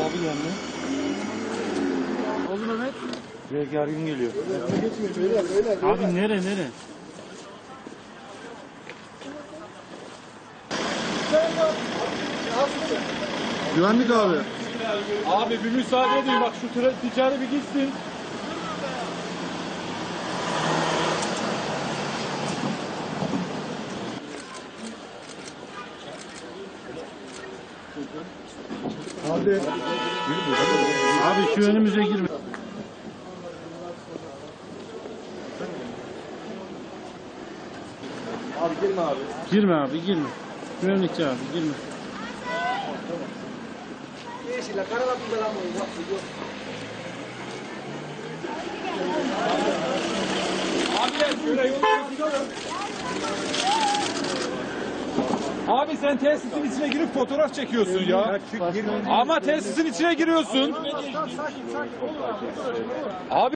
Abi geldi. Oldu Mehmet. Direkt gergin geliyor. Abi nere nere? Güvenlik abi. Abi bir müsaade edin bak şu tıra- ticari bir gitsin. Abi. Abi şu önümüze girme. Abi girme abi. Girme abi girme. Güvenlikçi abi girme. Abi sen tesisin içine girip fotoğraf çekiyorsun ya. Ama tesisin içine giriyorsun. Abi